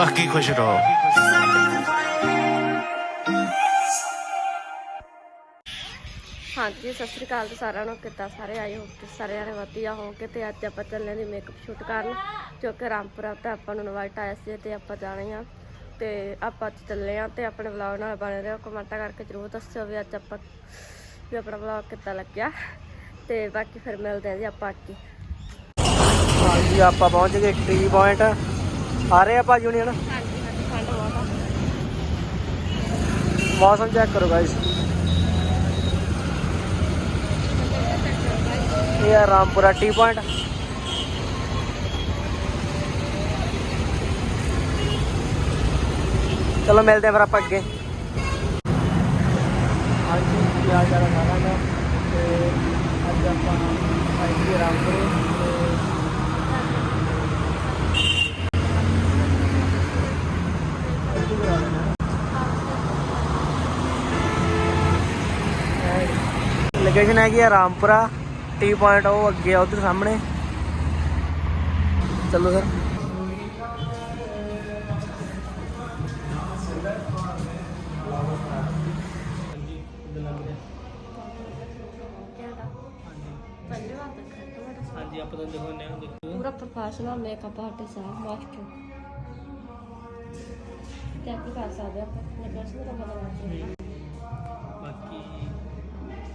ਬਾਕੀ ਖੁਸ਼ ਰਹੋ ਹਾਂਜੀ ਸਤਿ ਸ੍ਰੀ ਅਕਾਲ ਤੇ ਸਾਰਿਆਂ ਨੂੰ ਕਿੱਦਾਂ ਸਾਰੇ ਆਏ ਹੋ? ਤੇ ਸਾਰੇ ਜਾਣੇ ਵਧੀਆ ਹੋਗੇ ਤੇ ਅੱਜ ਆਪਾਂ ਚੱਲੇ ਦੀ ਮੇਕਅਪ ਸ਼ੂਟ ਕਰਨ ਜੋ ਕਿ ਰਾਮਪੁਰਾ ਤੇ ਆਪਾਂ ਨੂੰ ਇਨਵਾਈਟ ਆਇਆ ਸੀ ਤੇ ਆਪਾਂ ਜਾਣੇ ਆ। ਤੇ ਆਪਾਂ ਅੱਜ ਚੱਲੇ ਆ ਤੇ ਆਪਣੇ ਵਲੌਗ ਨਾਲ ਬਣੇ ਰਹੋ ਕਮੈਂਟਾਂ ਕਰਕੇ ਜਰੂਰ ਦੱਸਿਓ ਵੀ ਅੱਜ ਆਪਾਂ ਵੀ ਆਪਣਾ ਵਲੌਗ ਕਿੱਦਾਂ ਲੱਗਿਆ। ਤੇ ਬਾਕੀ ਫਿਰ ਮਿਲਦੇ ਆ ਜੀ ਆਪਾਂ ਅੱਗੇ। ਹਾਂਜੀ ਆਪਾਂ ਪਹੁੰਚ ਗਏ ਟੀ ਪੁਆਇੰਟ ਆ ਰਹੇ ਆ ਭਾਜੀ ਹੁਣੀ ਹਨਾ? ਹਾਂਜੀ ਹਾਂਜੀ ਠੰਡ ਬਹੁਤ ਆ। ਮੌਸਮ ਚੈੱਕ ਕਰੋ ਗਾਇਸ ਇਹ ਆ ਰਾਮਪੁਰਾ ਟੀ ਪੁਆਇੰਟ ਚਲੋ ਮਿਲਦੇ ਆ ਫਿਰ ਆਪਾਂ ਅੱਗੇ। ਹਾਂਜੀ ਕੀ ਹਾਲ ਚਾਲ ਹੈ ਸਾਰਿਆਂ ਦਾ? ਤੇ ਅੱਜ ਆਪਾਂ ਆਏ ਸੀ ਰਾਮਪੁਰੇ ਤੇ ਲੋਕੇਸ਼ਨ ਹੈਗੀ ਆ ਰਾਮਪੁਰਾ ਟੀ ਪੁਆਇੰਟ ਉਹ ਅੱਗੇ ਆ ਉਧਰ ਸਾਹਮਣੇ। ਚਲੋ ਸਰ। ਹਾਂਜੀ ਆਪਾਂ ਤੁਹਾਨੂੰ ਦਿਖਾਉਂਦੇ ਹਾਂ ਦੇਖੋ ਪੂਰਾ ਪ੍ਰੋਫੈਸ਼ਨਲ ਮੇਕਅਪ ਆਰਟਿਸਟ ਆ ਮਾਸਟਰ ਕਿਆ ਕੀ ਕਰ ਸਕਦੇ ਆਪਾਂ ਨਿਕਲਸ਼ਨ ਦਾ ਪਤਾ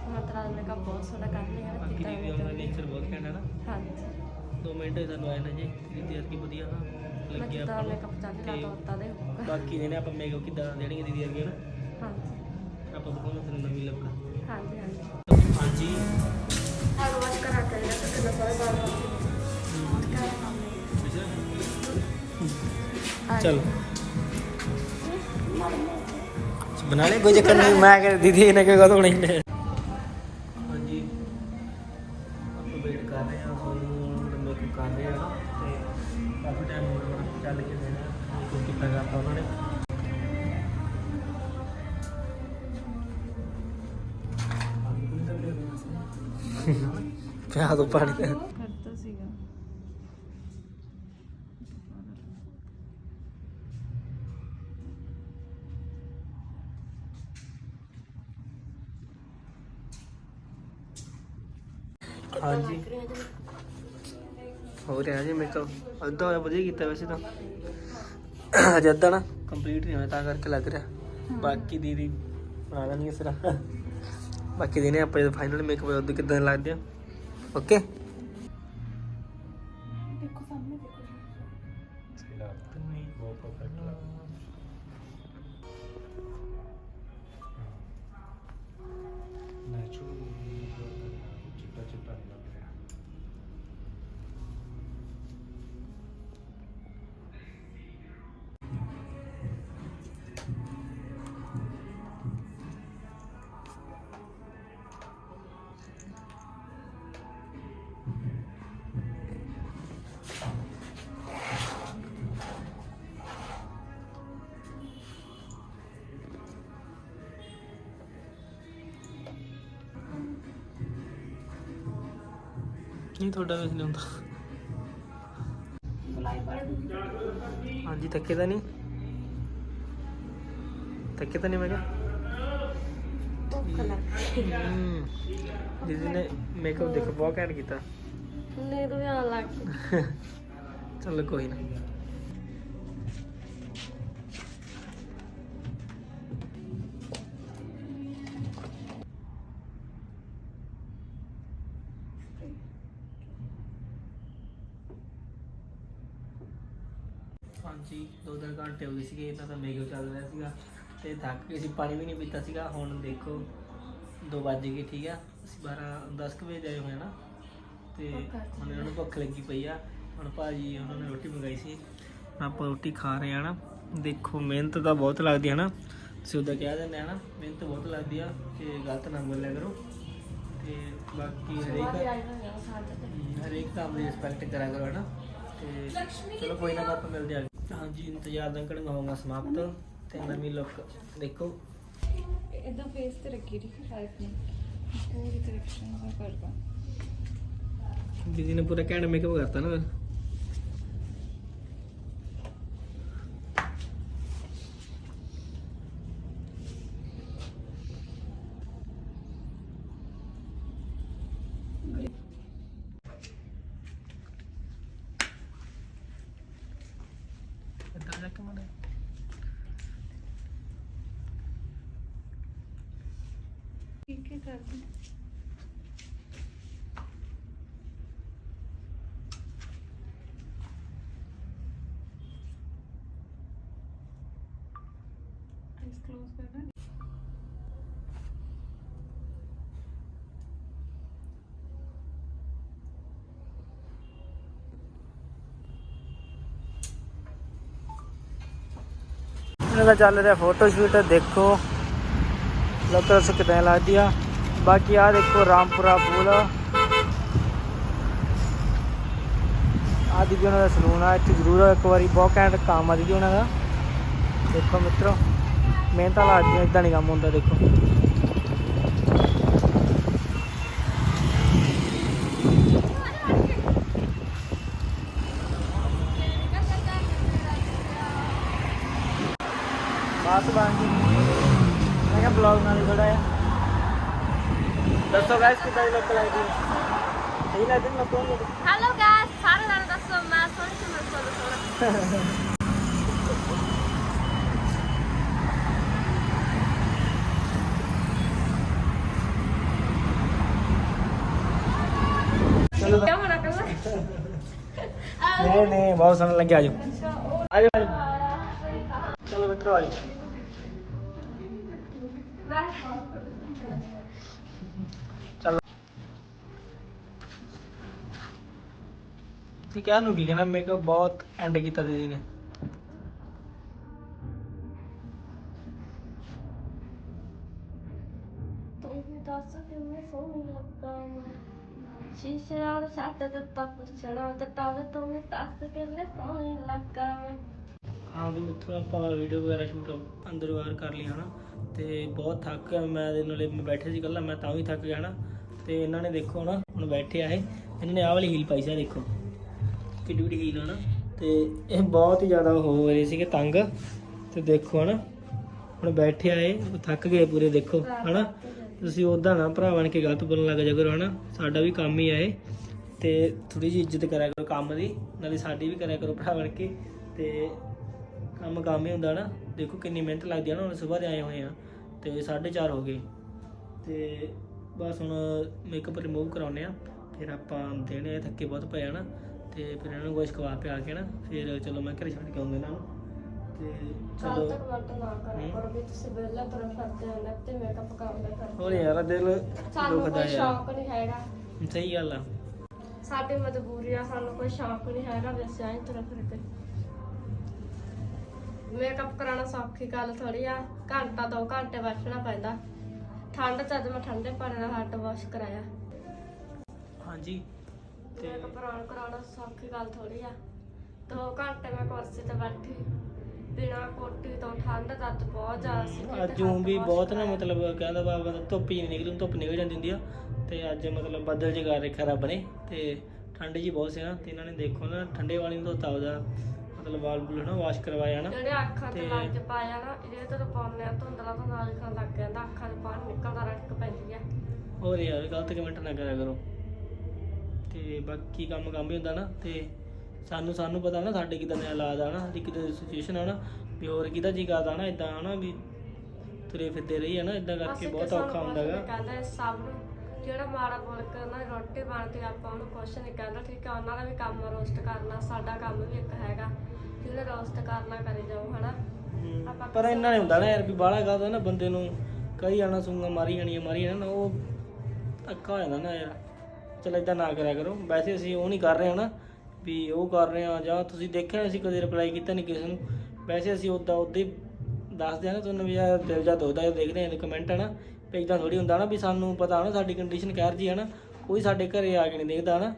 ਬਾਕੀ ਮਤਲਬ ਮੇਕਅਪ ਬਹੁਤ ਸੋਹਣਾ ਕਰ ਲਿਆ ਬਾਕੀ ਦੀਦੀ ਉਹਨਾਂ ਨੇਚਰ ਬਹੁਤ ਘੈਂਟ ਹੈ ਨਾ? ਹਾਂਜੀ। ਦੋ ਮਿੰਟ ਹੋਏ ਸਾਨੂੰ ਆਏ ਨਾ ਜੀ ਦੀਦੀ ਅਰਕੀ ਵਧੀਆ ਨਾ ਮੈਂ ਲੱਗਿਆ ਆਪਾਂ ਨੂੰ ਮੇਕਅਪ ਚੱਲ ਤੇ ਰਿਹਾ ਤਾਂ ਦੇ ਬਾਕੀ ਜਿਹਨੇ ਆਪਾਂ ਮੇਕਅਪ ਕਿੱਦਾਂ ਦੇਣਗੇ ਦੀਦੀ ਅਰਗੇ ਨਾ? ਹਾਂਜੀ। ਆਪਾਂ ਦਿਖਾਉਣਾ ਤੁਹਾਨੂੰ ਨਵੀਂ ਲੁੱਕ ਹਾਂਜੀ ਹਾਂਜੀ। ਹਾਂਜੀ। ਹਰ ਵਾਰ ਕਰਾ ਕੇ ਲਿਆ ਤਾਂ ਕਿੰਨਾ ਸਾਰੇ ਬਾਲ ਹੁੰਦੇ ਚਲੋ। ਬਣਾ ਲੈ ਕੋਈ ਚੱਕਰ ਨਹੀਂ ਮੈਂ ਕਰ ਦੀਦੀ ਇਹਨੇ ਕੋਈ ਗੱਲ ਪਿਆ ਦੋ। ਪਾਣੀ ਕਰਤਾ ਸੀਗਾ। ਹਾਂਜੀ। ਹੋ ਰਿਹਾ ਜੀ ਮੇਕਅਪ ਅੱਧਾ ਹੋਇਆ ਵਧੀਆ ਕੀਤਾ ਵੈਸੇ ਤਾਂ। ਅਜੇ ਅੱਧਾ ਨਾ ਕੰਪਲੀਟ ਨਹੀਂ ਹੋਇਆ ਤਾਂ ਕਰਕੇ ਲੱਗ ਰਿਹਾ। ਬਾਕੀ ਦੀਦੀ ਬਣਾ ਲੈਣੀ ਇਸ ਤਰ੍ਹਾਂ ਬਾਕੀ ਦਿਨੇ ਆਪਾਂ ਜਦੋਂ ਫਾਈਨਲ ਮੇਕਅਪ ਉਦੋਂ ਕਿਦਾਂ ਲੱਗਦੇ ਆ। okay? ਨਹੀਂ ਤੁਹਾਡਾ ਵੇਖ ਨਹੀਂ ਹੁੰਦਾ। ਹਾਂਜੀ ਥੱਕੇ ਤਾਂ ਨਹੀਂ? ਥੱਕੇ ਤਾਂ ਨਹੀਂ ਮੈਂ ਕਿਹਾ? ਦੀਦੀ ਨੇ ਮੇਕਅਪ ਦੇਖੋ ਬਹੁਤ ਘੈਂਟ ਕੀਤਾ। ਵੀ ਆਉਣ ਲੱਗ ਚੱਲ ਕੋਈ ਨਾ। ਹਾਂਜੀ ਦੋ ਤਿੰਨ ਘੰਟੇ ਹੋ ਗਏ ਸੀਗੇ ਇਹਨਾਂ ਦਾ ਮੇਕਅਪ ਚੱਲ ਰਿਹਾ ਸੀਗਾ ਤੇ ਥੱਕ ਗਏ ਸੀ ਪਾਣੀ ਵੀ ਨਹੀਂ ਪੀਤਾ ਸੀਗਾ। ਹੁਣ ਦੇਖੋ 2 ਵੱਜ ਗਏ ਠੀਕ ਆ। ਅਸੀਂ 12 10 ਕੁ ਵਜੇ ਆਏ ਹੋਏ ਨਾ ਤੇ ਹੁਣ ਇਹਨਾਂ ਨੂੰ ਭੁੱਖ ਲੱਗੀ ਪਈ ਆ। ਹੁਣ ਭਾਜੀ ਉਹਨਾਂ ਨੇ ਰੋਟੀ ਮੰਗਾਈ ਸੀ। ਆਪਾਂ ਰੋਟੀ ਖਾ ਰਹੇ ਆ ਨਾ। ਦੇਖੋ ਮਿਹਨਤ ਤਾਂ ਬਹੁਤ ਲੱਗਦੀ ਹੈ ਨਾ। ਤੁਸੀਂ ਉਹਦਾ ਕਹਿ ਦਿੰਦੇ ਆ ਨਾ ਮਿਹਨਤ ਬਹੁਤ ਲੱਗਦੀ ਆ ਕਿ ਗਲਤ ਨਾ ਬੋਲਿਆ ਕਰੋ। ਤੇ ਬਾਕੀ ਹਰੇਕ ਹਰੇਕ ਕੰਮ ਦੀ ਰਿਸਪੈਕਟ ਕਰਿਆ ਕਰੋ ਨਾ ਤੇ ਚਲੋ ਕੋਈ ਨਾ ਆਪਾਂ ਮਿਲਦੇ ਆ। ਹਾਂਜੀ ਇੰਤਜ਼ਾਰ ਦਾ ਘੜੀਆਂ ਹੋਊਗਾ ਸਮਾਪਤ। ਤੇ ਨਵੀਂ ਲੁੱਕ ਦੇਖੋ। ਇਦਾਂ ਫੇਸ ਤੇ ਰੱਖੀ ਰਹੀ ਲਾਈਫ ਨੇ। ਪੂਰੀ ਤਰੀਕੇ ਨਾਲ ਕਰਦਾ। ਦੀਦੀ ਨੇ ਪੂਰਾ ਘੈਂਟ ਮੇਕਅਪ ਕਰਤਾ ਨਾ ਫਿਰ ਇੱਦਾਂ ਜਾ ਕੇ ਮੜੇ ਠੀਕ ਹੈ ਕਰ ਦੇ ਆਈਸ ਕਲੋਜ਼ ਕਰਨਾ ਇਹਨਾਂ ਦਾ ਚੱਲ ਰਿਹਾ ਫੋਟੋ ਸ਼ੂਟ ਦੇਖੋ ਲੋਕਾਂ ਨੂੰ ਕਿਦਾਂ ਲੱਗਦੀ ਆ। ਬਾਕੀ ਆ ਦੇਖੋ ਰਾਮਪੁਰਾ ਪੁਲ। ਆ ਦੀ ਵੀ ਉਹਨਾਂ ਦਾ ਸਲੂਨ ਆ, ਇੱਥੇ ਜ਼ਰੂਰ ਇੱਕ ਵਾਰੀ, ਬਹੁਤ ਘੈਂਟ ਕੰਮ ਆ ਜੀ ਉਹਨਾਂ ਦਾ। ਦੇਖੋ ਮਿੱਤਰੋ, ਮਿਹਨਤਾਂ ਲੱਗਦੀਆਂ ਇਦਾਂ ਨਹੀਂ ਕੰਮ ਹੁੰਦਾ, ਦੇਖੋ ਬਾਸ ਬਣ ਗਈ ਮੈਂ ਕਿਹਾ ਬਲੌਗ ਨਾਲ ਹੀ ਥੋੜਾ ਆ ਦੱਸੋ ਗਾਇਸ ਕਿਦਾਂ ਦੀ ਲੋਕ ਲੱਗਦੀ ਹੈ ਸਹੀ ਲੱਗਦੀ ਨਾ ਕੋਣ ਲੱਗਦੀ ਹੈਲੋ ਗਾਇਸ ਸਾਰੇ ਨਾਲ ਦੱਸੋ ਮੈਂ ਸੋਹਣੀ ਤੇ ਮੈਂ ਸੋਹਣਾ ਸੋਹਣਾ ਚਲੋ ਕਿਆ ਹੋਣਾ ਕੱਲਾ ਨਹੀਂ ਨਹੀਂ ਬਹੁਤ ਸੋਹਣਾ ਲੱਗਿਆ ਆਜੋ ਆਜੋ ਆਜੋ ਚਲੋ ਮਿੱਤਰੋ ਆਜੋ ਠੀਕ ਕਿਹਾ ਨੂੰ ਕੀ ਕਹਿਣਾ ਮੇਕਅਪ ਬਹੁਤ ਐਂਡ ਕੀਤਾ ਦੀਦੀ ਨੇ। ਤੂੰ ਸੋਹਣੀ ਲੱਗਾ ਮੈਂ ਸ਼ੀਸ਼ੇ ਨਾਲ ਛੱਡ ਦਿੱਤਾ ਪੁੱਛਣਾ ਤੇ ਤਾਵੇ ਤੂੰ ਵੀ ਦੱਸ ਕਿਵੇਂ ਸੋਹਣੀ ਲੱਗਾ ਮੈਂ ਹਾਂ ਵੀ ਮਿੱਤਰੋ ਆਪਾਂ ਵੀਡੀਓ ਵਗੈਰਾ ਸ਼ੂਟ ਅੰਦਰ ਬਾਹਰ ਕਰ ਲਈ ਹਨਾ ਤੇ ਬਹੁਤ ਥੱਕ ਗਿਆ ਮੈਂ ਦੇ ਨਾਲੇ ਮੈਂ ਬੈਠੇ ਸੀ ਇਕੱਲਾ ਮੈਂ ਤਾਂ ਵੀ ਥੱਕ ਗਿਆ ਹਨਾ ਤੇ ਇਹਨਾਂ ਨੇ ਦੇਖੋ ਨਾ ਹੁਣ ਬੈਠੇ ਆ ਇਹ ਇਹਨਾਂ ਨੇ ਆਹ ਵਾਲੀ ਹੀਲ ਪਾਈ ਸੀ ਆਹ ਦੇਖੋ। ਕਿੱਡੀ ਵੱਡੀ ਹੀਲ ਹਨਾ ਤੇ ਇਹ ਬਹੁਤ ਹੀ ਜ਼ਿਆਦਾ ਹੋ ਰਹੇ ਸੀਗੇ ਤੰਗ। ਤੇ ਦੇਖੋ ਹਨਾ, ਹੁਣ ਬੈਠੇ ਆਏ, ਥੱਕ ਗਏ ਪੂਰੇ ਦੇਖੋ, ਹਨਾ। ਤੁਸੀਂ ਉਹਦਾ ਨਾ ਭਰਾ ਬਣ ਕੇ ਗਲਤ ਬੋਲਣ ਲੱਗ ਜਾ ਕਰੋ, ਹਨਾ। ਸਾਡਾ ਵੀ ਕੰਮ ਹੀ ਆ ਇਹ। ਤੇ ਥੋੜੀ ਜਿਹੀ ਇੱਜ਼ਤ ਕਰਿਆ ਕਰੋ ਕੰਮ ਦੀ, ਨਾਲੇ ਸਾਡੀ ਵੀ ਕਰਿਆ ਕਰੋ ਭਰਾ ਬਣ ਕੇ। ਤੇ ਕੰਮ ਕੰਮ ਹੀ ਹੁੰਦਾ ਨਾ। ਦੇਖੋ ਕਿੰਨੀ ਮਿਹਨਤ ਲੱਗਦੀ ਆ ਨਾ, ਹੁਣ ਸਵੇਰ ਦੇ ਆਏ ਹੋਏ ਆ। ਤੇ 4:30 ਹੋ ਗਏ। ਤੇ ਬਸ ਹੁਣ ਮੇਕਅਪ ਰਿਮੂਵ ਕਰਾਉਨੇ ਆ। ਫਿਰ ਆਪਾਂ ਦੇਣੇ ਆ, ਥੱਕੇ ਬਹੁਤ ਪਏ ਆ ਨਾ ਤੇ ਫਿਰ ਇਹਨਾਂ ਨੂੰ ਕੁਛ ਖਵਾ ਪਿਆ ਕੇ ਨਾ ਫਿਰ ਚਲੋ ਮੈਂ ਘਰੇ ਛੱਡ ਕੇ ਆਉਂਦਾ ਇਹਨਾਂ ਨੂੰ। ਤੇ ਚਲੋ ਤੱਕ ਨਾ ਕਰਿਆ ਕਰੋ ਵੀ ਤੁਸੀਂ ਵਿਹਲਾ ਤੁਰ ਫਿਰਦੇ ਹੋ ਤੇ ਮੇਕਅਪ ਕਰਦੇ ਕਰਦੇ ਹੋਰ ਯਾਰ ਦਿਲ ਸਾਨੂੰ ਦੁਖਦਾ ਕੋਈ ਯਾਰ। ਸ਼ੌਕ ਨਹੀਂ ਹੈਗਾ। ਸਹੀ ਗੱਲ ਆ। ਸਾਡੀ ਮਜਬੂਰੀ ਆ ਸਾਨੂੰ ਕੋਈ ਸ਼ੌਕ ਨਹੀਂ ਹੈਗਾ ਵੈਸੇ ਫਿਰਦੇ। ਮੇਕਅਪ ਕਰਾਉਣਾ ਸੌਖੀ ਗੱਲ ਥੋੜੀ ਆ ਘੰਟਾ ਦੋ ਘੰਟੇ ਬੈਠਣਾ ਪੈਂਦਾ। ਠੰਡ ਚ ਅੱਜ ਮੈਂ ਠੰਡੇ ਪਾਣੀ ਨਾਲ ਹੱਥ ਵਾਸ਼ ਕਰਾਇਆ। ਹਾਂਜੀ। ਤੇ ਮੇਕਅਪ ਕਰਾਉਣਾ ਕਰਾਉਣਾ ਸੌਖੀ ਗੱਲ ਥੋੜੀ ਆ। ਦੋ ਘੰਟੇ ਮੈਂ ਕੁਰਸੀ ਤੇ ਬੈਠੀ। ਬਿਨਾਂ ਕੋਟੀ ਤੋਂ ਠੰਡ ਦਾ ਅੱਜ ਬਹੁਤ ਜ਼ਿਆਦਾ ਸੀ ਤੇ ਅੱਜ ਊਂ ਵੀ ਹੱਥ ਬਹੁਤ wash ਨਾ ਕਰਾਇਆ। ਮਤਲਬ ਕਹਿੰਦਾ ਬਾਬਾ ਧੁੱਪ ਹੀ ਨਹੀਂ ਨਿਕਲਦੀ ਧੁੱਪ ਨਿਕਲ ਜਾਂਦੀ ਹੁੰਦੀ ਆ। ਤੇ ਅੱਜ ਮਤਲਬ ਬੱਦਲ ਜਿਹਾ ਕਰ ਰੱਖਿਆ ਰੱਬ ਨੇ ਤੇ ਠੰਡ ਜੀ ਬਹੁਤ ਸੀ ਨਾ ਤੇ ਇਹਨਾਂ ਨੇ ਦੇਖੋ ਨਾ ਠੰਡੇ ਵਾਲੀ ਨੂੰ ਧੋਤਾ ਉਹਦਾ ਮਤਲਬ ਵਾਲ ਬੁਲ ਨਾ ਵਾਸ਼ ਕਰਵਾਇਆ ਨਾ। ਜਿਹੜੇ ਅੱਖਾਂ ਤੇ ਤੇ- ਲੱਗ ਪਾਇਆ ਨਾ ਇਹਦੇ ਤੋਂ ਪਾਉਂਦੇ ਆ ਧੁੰਦਲਾ ਧੁੰਦਲਾ ਲਿਖਣ ਲੱਗ ਜਾਂਦਾ ਅੱਖਾਂ 'ਚ ਪਾਣੀ ਨਿਕਲਦਾ ਰੜਕ ਪੈਂਦੀ ਆ। ਹੋਰ ਯਾਰ ਗਲਤ ਕਮੈਂਟ ਨਾ ਕਰਿਆ ਕਰੋ। ਤੇ ਬਾਕੀ ਕੰਮ ਕੰਮ ਹੀ ਹੁੰਦਾ ਨਾ ਤੇ ਸਾਨੂੰ ਸਾਨੂੰ ਪਤਾ ਨਾ ਸਾਡੇ ਕਿਦਾਂ ਦੇ ਹਾਲਾਤ ਆ ਨਾ ਸਾਡੀ ਕਿਦਾਂ ਦੀ ਸਿਚੁਏਸ਼ਨ ਆ ਨਾ ਵੀ ਹੋਰ ਕਿਹਦਾ ਜੀ ਕਰਦਾ ਨਾ ਇਦਾਂ ਹਨਾ ਵੀ ਤੁਰੇ ਫਿਰਦੇ ਰਹੀ ਆ ਨਾ ਇਦਾਂ ਕਰਕੇ ਬਹੁਤ ਨੂੰ ਔਖਾ ਕੁਛ ਹੁੰਦਾ ਨੀ ਗਾ ਕਹਿੰਦੇ ਸਭ ਨੂੰ ਜਿਹੜਾ ਮਾੜਾ ਬੋਲ ਕੇ ਉਹਨਾਂ ਦੀ ਰੋਟੀ ਬਣਦੀ ਆਪਾਂ ਉਹਨੂੰ ਕੁਛ ਨਹੀਂ ਕਹਿੰਦਾ ਠੀਕ ਆ ਉਹਨਾਂ ਦਾ ਵੀ ਕੰਮ ਰੋਸਟ ਕਰਨਾ ਸਾਡਾ ਕੰਮ ਵੀ ਇੱਕ ਹੈਗਾ ਰੋਸਟ ਕਰਨਾ ਕਰੀ ਜਾਓ ਹਨਾ? ਆਪਾਂ ਪਰ ਇੰਨਾ ਨਹੀਂ ਹੁੰਦਾ ਨਾ ਯਾਰ ਵੀ ਬਾਹਲਾ ਕਰਦਾ ਨਾ ਬੰਦੇ ਨੂੰ ਕਈ ਜਾਣਾ ਸੁੰਗਾ ਮਾਰੀ ਜਾਣੀਆਂ ਮਾਰੀ ਜਾਣਾ ਨਾ ਉਹ ਧੱਕਾ ਹੋ ਜਾਂਦਾ ਨਾ ਯਾਰ। ਚਲ ਇਦਾਂ ਨਾ ਕਰਿਆ ਕਰੋ। ਵੈਸੇ ਅਸੀਂ ਉਹ ਨਹੀਂ ਕਰ ਰਹੇ ਹਾਂ ਨਾ ਵੀ ਉਹ ਕਰ ਰਹੇ ਆ ਜਾਂ ਤੁਸੀਂ ਦੇਖਿਆ ਅਸੀਂ ਕਦੇ ਰਿਪਲਾਈ ਕੀਤਾ ਨਹੀਂ ਕਿਸੇ ਨੂੰ। ਵੈਸੇ ਅਸੀਂ ਉਦਾਂ ਉਦਾਂ ਹੀ ਦੱਸਦੇ ਆ ਨਾ ਤੁਹਾਨੂੰ ਵੀ ਯਾਰ ਦਿਲ ਜਾ ਦੋਦਾ ਦੇਖਦੇ ਆ ਕਮੈਂਟ ਹੈ ਨਾ ਵੀ ਇਦਾਂ ਥੋੜੀ ਹੁੰਦਾ ਨਾ ਵੀ ਸਾਨੂੰ ਪਤਾ ਨਾ ਸਾਡੀ ਕੰਡੀਸ਼ਨ ਕਹਿਰ ਜੀ ਹੈ ਨਾ ਕੋਈ ਸਾਡੇ ਘਰੇ ਆ ਕੇ ਨਹੀਂ ਦੇਖਦਾ ਨਾ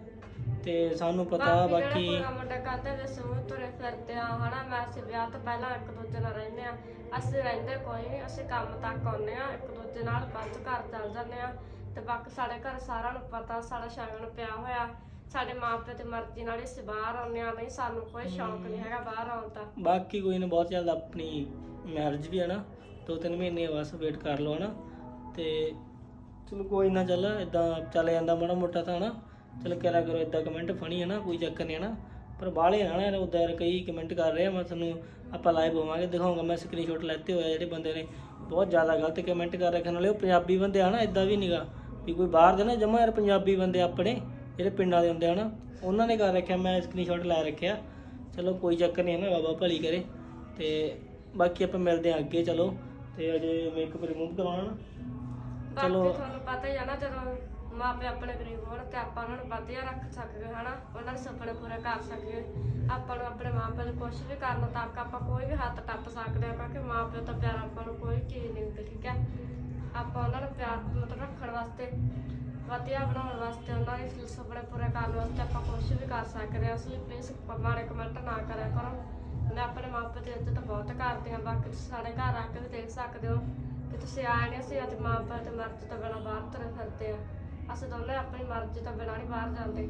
ਤੇ ਸਾਨੂੰ ਪਤਾ ਬਾਕੀ ਜਿਹੜਾ ਮੁੰਡਾ ਕਹਿੰਦੇ ਵੀ ਸਮੂਹ ਤੁਰੇ ਫਿਰਦੇ ਆ ਹਨਾ ਮੈਂ ਅਸੀਂ ਵਿਆਹ ਤੋਂ ਪਹਿਲਾਂ ਇੱਕ ਦੂਜੇ ਨਾਲ ਰਹਿੰਦੇ ਆ ਅਸੀਂ ਰਹਿੰਦੇ ਕੋਈ ਨਹੀਂ ਅਸੀਂ ਕੰਮ ਤੱਕ ਆਉਂਦੇ ਆ ਇੱਕ ਦੂਜੇ ਨਾਲ ਬੰਦ ਘਰ ਚੱਲ ਜਾਂਦੇ ਆ ਤੇ ਬਾਕੀ ਸਾਡੇ ਘਰ ਸਾਰਿਆਂ ਨੂੰ ਪਤਾ, ਸਾਡਾ ਸ਼ਗਨ ਪਿਆ ਹੋਇਆ। ਸਾਡੇ ਮਾਪੇ ਦੀ ਮਰਜ਼ੀ ਨਾਲ ਹੀ ਬਾਹਰ ਆਉਂਦੇ ਆ ਨਹੀਂ ਸਾਨੂੰ ਕੋਈ ਸ਼ੌਂਕ ਨਹੀਂ ਹੈਗਾ ਬਾਹਰ ਆਉਣ ਦਾ। ਬਾਕੀ ਕੋਈ ਨਾ, ਬਹੁਤ ਜਲਦ ਆਪਣੀ ਮੈਰਿਜ ਵੀ ਹੈ ਨਾ, ਦੋ ਤਿੰਨ ਮਹੀਨੇ ਬਸ ਵੇਟ ਕਰ ਲਓ ਹਨਾ ਤੇ ਚਲੋ ਕੋਈ ਨਾ, ਚੱਲ ਇਦਾਂ ਚੱਲ ਜਾਂਦਾ ਮਾੜਾ ਮੋਟਾ ਤਾਂ ਹਨਾ ਚਲ ਕਰਿਆ ਕਰੋ ਇਦਾਂ ਕਮੈਂਟ ਫਣੀ ਹੈ ਨਾ, ਕੋਈ ਚੱਕਰ ਨਹੀਂ ਹੈ ਨਾ। ਪਰ ਬਾਹਲੇ ਨਾ ਯਾਰ ਉਦਾਂ ਕਈ ਕਮੈਂਟ ਕਰ ਰਹੇ ਆ, ਮੈਂ ਤੁਹਾਨੂੰ ਆਪਾਂ ਲਾਈਵ ਹੋਵਾਂਗੇ, ਦਿਖਾਉਂਗਾ ਮੈਂ ਸਕਰੀਨਸ਼ਾਟ ਲੈਤੇ ਹੋਏ ਆ ਜਿਹੜੇ ਬੰਦੇ ਨੇ। ਬਹੁਤ ਜ਼ਿਆਦਾ ਗਲਤ ਕਮੈਂਟ ਕਰ ਰੱਖਣ ਵਾਲੇ ਉਹ ਪੰਜਾਬੀ ਬੰਦੇ ਆ ਨਾ ਇਦਾਂ ਵੀ ਨਹੀਂਗਾ ਵੀ ਕੋਈ ਬਾਹਰ ਦੇ ਨਾ ਜਮਾ ਯਾਰ ਪੰਜਾਬੀ ਬੰਦੇ ਆਪਣੇ ਜਿਹੜੇ ਪਿੰਡਾਂ ਦੇ ਹੁੰਦੇ ਆ ਨਾ ਉਹਨਾਂ ਨੇ ਕਰ ਰੱਖਿਆ ਮੈਂ ਸਕਰੀਨਸ਼ਾਟ ਲੈ ਰੱਖਿਆ। ਚਲੋ ਕੋਈ ਚੱਕਰ ਨਹੀਂ ਹੈ ਬਾਬਾ ਭਲੀ ਕਰੇ। ਤੇ ਬਾਕੀ ਆਪਾਂ ਮਿਲਦੇ ਆ ਅੱਗੇ ਚਲੋ। ਤੇ ਅਜੇ ਮੇਕਅਪ ਰਿਮੂਵ ਕਰਵਾਉਣਾ ਨਾ। ਚਲੋ। ਬਾਕੀ ਤੁਹਾਨੂੰ ਪਤਾ ਹੀ ਆ ਨਾ ਜਦੋਂ ਮਾਪੇ ਆਪਣੇ ਗਰੀਬ ਹੋਣ ਤੇ ਆਪਾਂ ਉਹਨਾਂ ਨੂੰ ਵਧੀਆ ਰੱਖ ਸਕਦੇ ਹਨਾ? ਉਹਨਾਂ ਦੇ ਸੁਪਨੇ ਪੂਰੇ ਕਰ ਸਕੀਏ। ਆਪਾਂ ਨੂੰ ਆਪਣੇ ਮਾਪੇ ਨੂੰ ਕੁਝ ਵੀ ਕਰਨ ਤੱਕ ਆਪਾਂ ਕੋਈ ਵੀ ਹੱਥ ਟੱਪ ਸਕਦੇ ਆ ਕਿਉਂਕਿ ਮਾਪੇ ਤੋਂ ਪਿਆਰ ਆਪਾਂ ਨੂੰ ਕੋਈ ਚੀਜ਼ ਨਹੀਂ ਦਿੰਦੀ ਠੀਕ ਹੈ? ਆਪਾਂ ਉਹਨਾਂ ਨੂੰ ਪਿਆਰ ਮਤਲਬ ਰੱਖਣ ਵਾਸਤੇ, ਵਧੀਆ ਬਣਾਉਣ ਵਾਸਤੇ ਉਹਨਾਂ ਦੇ ਸੁਪਨੇ ਪੂਰੇ ਕਰਨ ਵਾਸਤੇ ਆਪਾਂ ਕੁਝ ਵੀ ਕਰ ਸਕਦੇ ਹਾਂ। ਅਸੀਂ ਪਲੀਜ਼ ਮਾੜੇ ਕਮੈਂਟ ਨਾ ਕਰਿਆ ਕਰੋ। ਮੈਂ ਆਪਣੇ ਮਾਪੇ ਦੀ ਇੱਜ਼ਤ ਬਹੁਤ ਕਰਦੀ ਹਾਂ। ਬਾਕੀ ਤੁਸੀਂ ਸਾਡੇ ਘਰ ਆ ਕੇ ਵੀ ਦੇਖ ਸਕਦੇ ਹੋ ਕਿ ਤੁਸੀਂ ਆਏ ਨਹੀਂ, ਅਸੀਂ ਅੱਜ ਮਾਪੇ ਤੇ ਮਰਜ਼ੀ ਤੋਂ ਬਿਨਾਂ ਬਾਹਰ ਤੁਰੇ ਫਿਰਦੇ ਆ ਅਸੀਂ ਦੋਨੇ ਆਪਣੀ ਮਰਜ਼ੀ ਤੋਂ ਬਿਨਾਂ ਨਹੀਂ ਬਾਹਰ ਜਾਂਦੇ।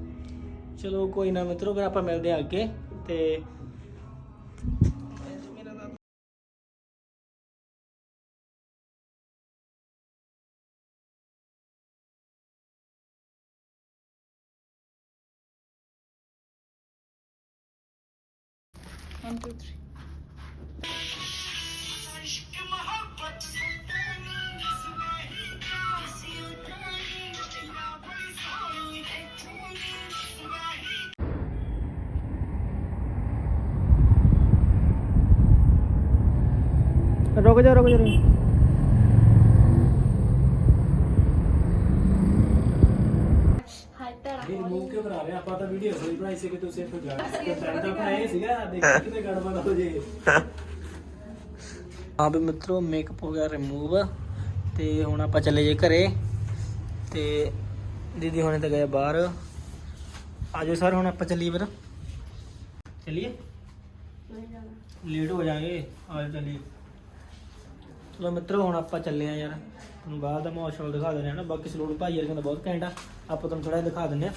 ਚਲੋ ਕੋਈ ਨਾ ਮਿੱਤਰੋ, ਫਿਰ ਆਪਾਂ ਮਿਲਦੇ ਆ ਅੱਗੇ ਤੇ 1 2 3 ਰੁਕ ਜਾ ਰੁਕ ਜਾ ਰੁਕ ਜਾ। ਹਾਈ ਭੈਣਾ ਇਹ ਮੂੰਹ ਕਿਉਂ ਬਣਾ ਰਹੇ ਆਪਾਂ ਤਾਂ ਵੀਡੀਓ ਸੋਈ ਬਣਾਈ ਸੀ ਕਿ ਤੁਸੀਂ ਇੱਥੇ ਜਾ ਕੇ ਟ੍ਰੈਂਡ ਤਾਂ ਬਣਾਏ ਸੀਗਾ। ਦੇਖੀ ਕਿਤੇ ਗੜਬੜ ਹੋ ਜੇ ਹਾਂ ਵੀ ਮਿੱਤਰੋ ਮੇਕਅਪ ਹੋ ਗਿਆ ਰਿਮੂਵ ਤੇ ਹੁਣ ਆਪਾਂ ਚੱਲੇ ਜੇ ਘਰੇ। ਤੇ ਦੀਦੀ ਹੁਣੇ ਤਾਂ ਗਏ ਬਾਹਰ। ਆਜੋ ਸਰ ਹੁਣ ਆਪਾਂ ਚੱਲੀਏ ਫਿਰ। ਚੱਲੀਏ? ਲੇਟ ਹੋ ਜਾਾਂਗੇ ਆਜੋ ਚੱਲੀਏ। ਚਲੋ ਮਿੱਤਰੋ ਹੁਣ ਆਪਾਂ ਚੱਲੇ ਆ ਯਾਰ। ਤੁਹਾਨੂੰ ਬਾਹਰ ਦਾ ਮਾਹੌਲ ਸ਼ੌਲ ਦਿਖਾ ਦਿੰਦੇ ਆ ਨਾ। ਬਾਕੀ ਸਲੂਨ ਭਾਈ ਯਾਰ ਕਹਿੰਦਾ ਬਹੁਤ ਘੈਂਟ ਆ। ਆਪਾਂ ਤੁਹਾਨੂੰ ਥੋੜਾ ਦਿਖਾ ਦਿੰਦੇ ਆ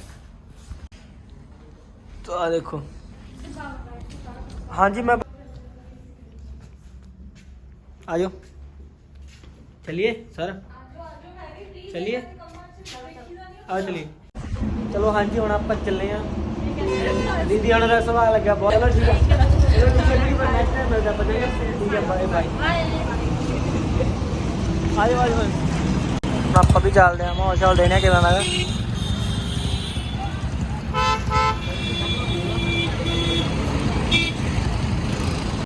ਤਾਂ ਆ ਦੇਖੋ। ਹਾਂਜੀ, ਮੈਂ ਆਜੋ। ਚਲਿਏ, ਸਰ? ਚਲਿਏ? ਆ ਚਲਿਏ। ਚਲੋ, ਹਾਂਜੀ, ਹੁਣ ਆਪਾਂ ਚੱਲੇ ਆ। ਦੀਦੀ ਆਣਾ ਦਾ ਸਵਾਲ ਲੱਗਾ ਬਹੁਤ। ਚਲੋ, ਠੀਕ ਹੈ ਚਲੋ ਠੀਕ ਹੈ ਜੀ ਨੈਕਸਟ ਟਾਈਮ ਮਿਲਦਾ ਆਪਾਂ ਠੀਕ ਹੈ ਬਾਏ ਬਾਏ। ਆਜੋ ਆਜੋ ਹੁਣ ਆਪਾਂ ਵੀ ਚੱਲਦੇ ਆ, ਮਾਹੌਲ ਸ਼ੌਲ ਦੇਣੇ ਕਿਵੇਂ ਦਾ?